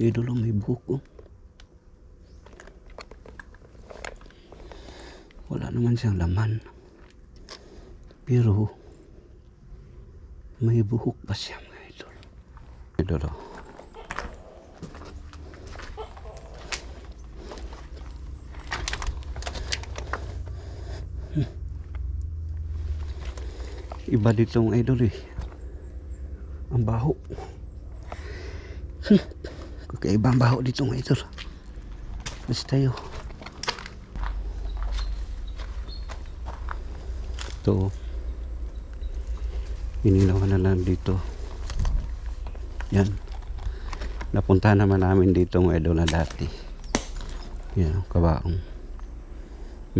Idolo may buhok oh. Wala naman siyang laman. Pero may buhok pa siya mga idol. Idolo. Hmm. Iba dito mga idol eh. Ang baho. Hmm. Kakaiba ang baho dito mga idol. Mas tayo. Ito. Inilawan na lang dito. Yan. Napunta naman namin dito mga idol na dati. Yan, kabaong.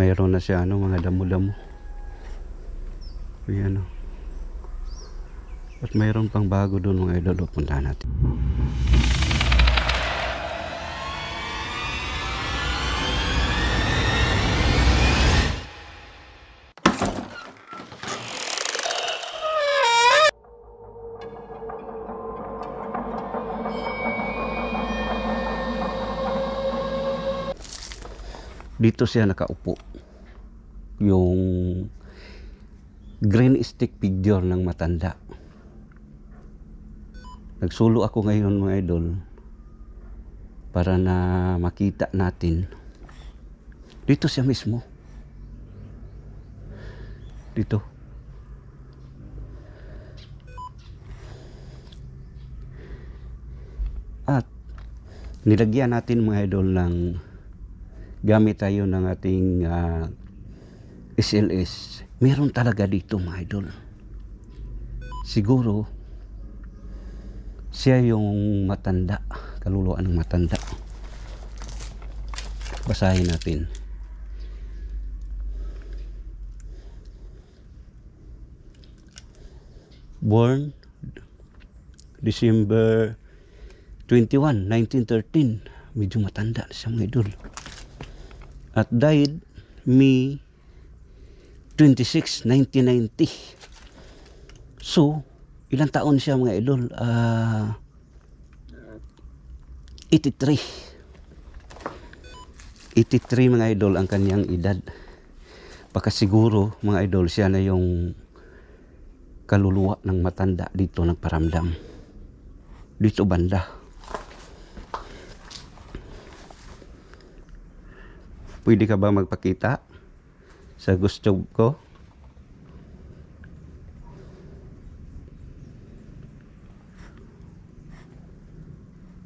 Mayroon na siya ano, mga damo-damo. Yan o. At mayroon pang bago doon mga idol. Punta natin. Dito siya nakaupo. Yung green stick figure ng matanda. Nagsulo ako ngayon mga idol para na makita natin. Dito siya mismo. Dito. At nilagyan natin mga idol ng gamit tayo ng ating ah, SLS, meron talaga dito mga idol. Siguro, siya yung matanda, kaluluwa ng matanda. Basahin natin. Born December 21, 1913. Medyo matanda siya mga idol at died May 26, 1990. So, ilang taon siya mga idol? Ah 83. 83 mga idol ang kanyang edad. Baka siguro mga idol siya na yung kaluluwa ng matanda dito nagparamdam. Dito banda. Pwede ka ba magpakita sa gusto ko?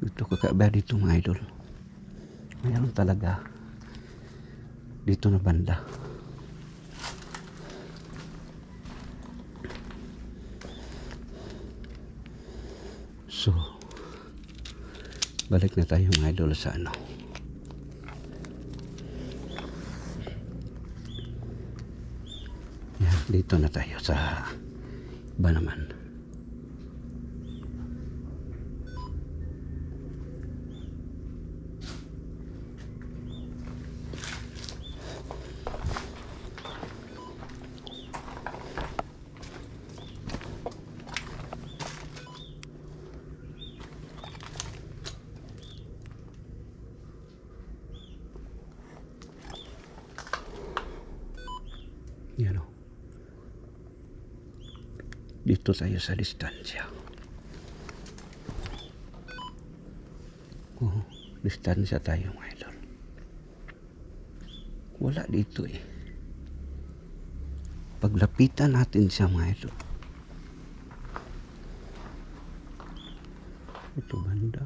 Dito ka kaba dito mga idol. Mayroon talaga. Dito na banda. So, balik na tayo mga idol sa ano. Yan, dito na tayo sa iba naman. Yan o. Dito tayo sa distansya. Oh, distansya tayo mga. Wala dito eh. Paglapitan natin siya mga idol. Ito banda.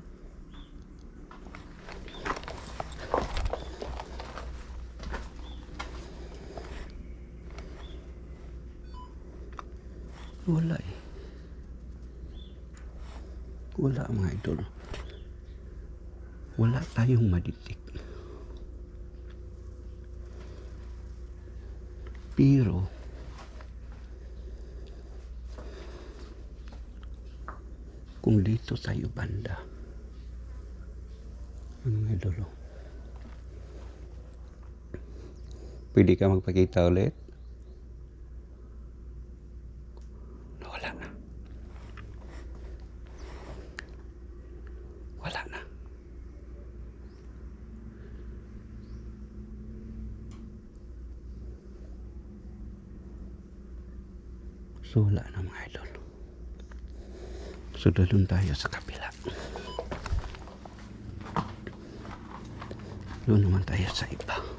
Wala eh. Wala mga idol. Wala tayong madidik. Pero, kung dito tayo banda, ano mga idol, pwede ka magpakita ulit? wala na. So wala na mga idol. So dalun tayo sa kapila doon naman tayo sa iba.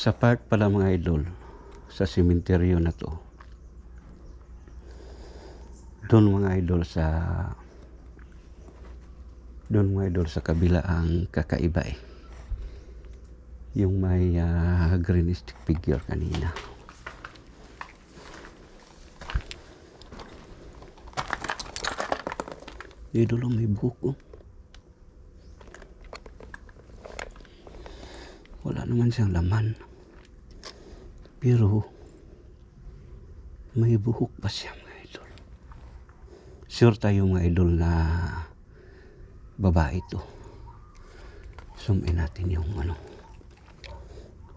Sa part pala mga idol, sa sementeryo na to, doon mga idol sa doon mga idol sa kabila ang kakaiba eh. Yung may ah, green stick figure kanina. Dito lang may buhok oh. Wala naman siyang laman. Pero may buhok pa siya mga idol. Sure tayo mga idol na babae to. Zoom in natin yung ano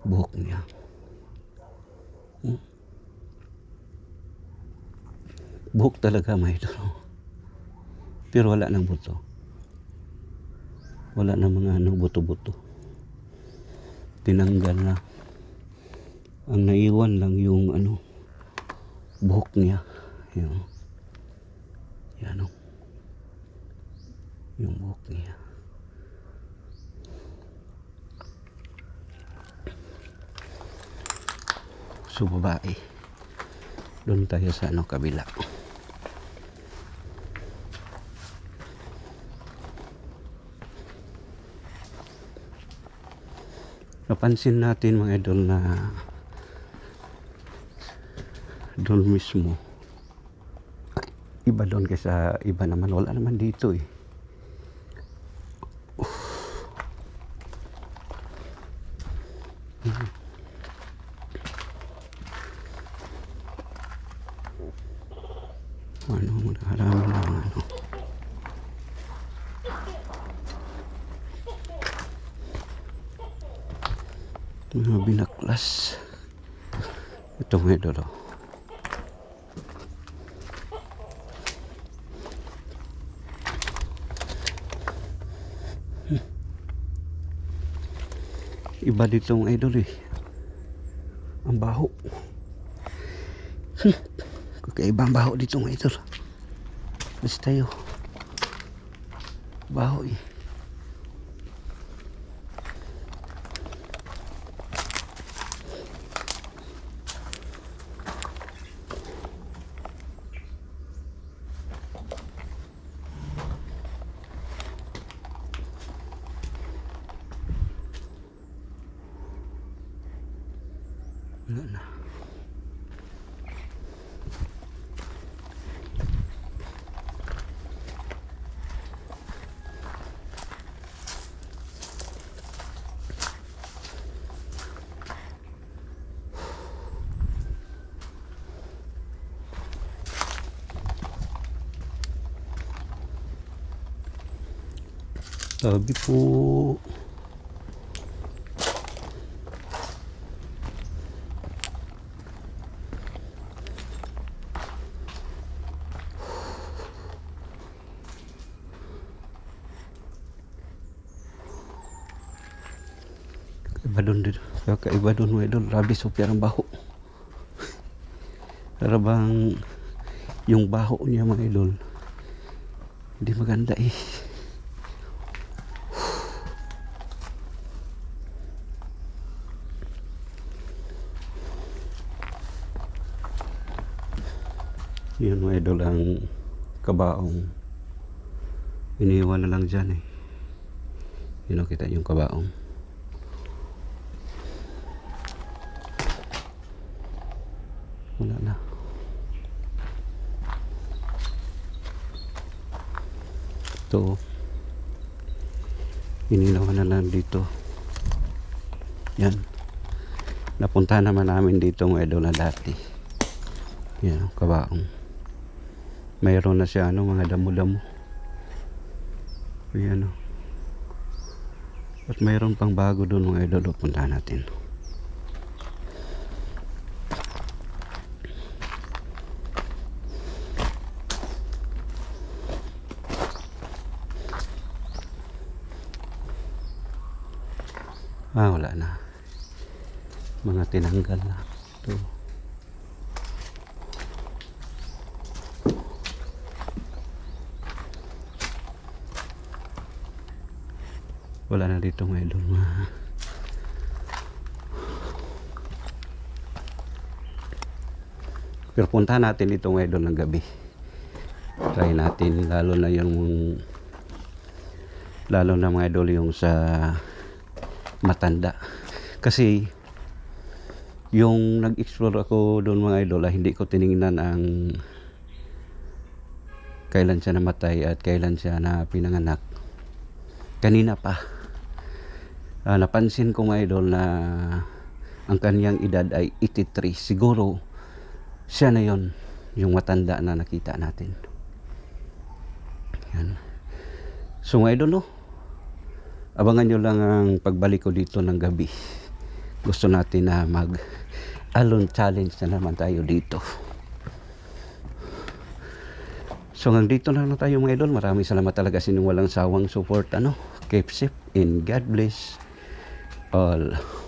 buhok niya. Hmm? Buhok talaga mga idol. Pero wala nang buto. Wala na mga ano buto-buto. Tinanggal na. Ang naiwan lang yung ano buhok niya. Yung yan o. Yung buhok niya. So babae. Doon tayo sa ano kabila. Napansin natin mga idol na doon mismo. Iba doon kaysa iba naman. Wala naman dito eh. Ano marami na ano mga binaklas. Ito mga idol Iba dito ang idol eh. Ang baho. Hmm. Kakaiba ang baho dito ang idol. Mas tayo. Baho eh. Wala na. Sabi po. Iba doon dito. Kakaiba doon mga idol. Rabi super ang baho. Para bang yung baho niya mga idol. Hindi maganda eh. Yun mga idol ang kabaong. Iniwan na lang dyan eh. Yun kita yung kabaong. Wala na. Ito. oh. Inilawan na lang dito. Yan. Napunta naman namin dito mga idol na dati. Yan, oh, kabaong. Mayroon na siya ano, mga damo-damo. Ayan o. At mayroon pang bago doon mga idol. oh, Punta natin. Ah, wala na. Mga tinanggal na. Ito. Wala na dito mga idol. Mga Pero punta natin dito mga idol ng gabi. Try natin lalo na yung lalo na mga idol yung sa matanda. Kasi yung nag-explore ako doon mga idol, ah, hindi ko tiningnan ang kailan siya namatay at kailan siya na pinanganak. Kanina pa. Ah, napansin ko mga idol na ang kanyang edad ay 83. Siguro siya na yon yung matanda na nakita natin. Yan. So mga idol, no? Abangan nyo lang ang pagbalik ko dito ng gabi. Gusto natin na mag alone challenge na naman tayo dito. So hanggang dito na lang tayo mga idol. Maraming salamat talaga sa inyong walang sawang support. Ano? Keep safe and God bless all.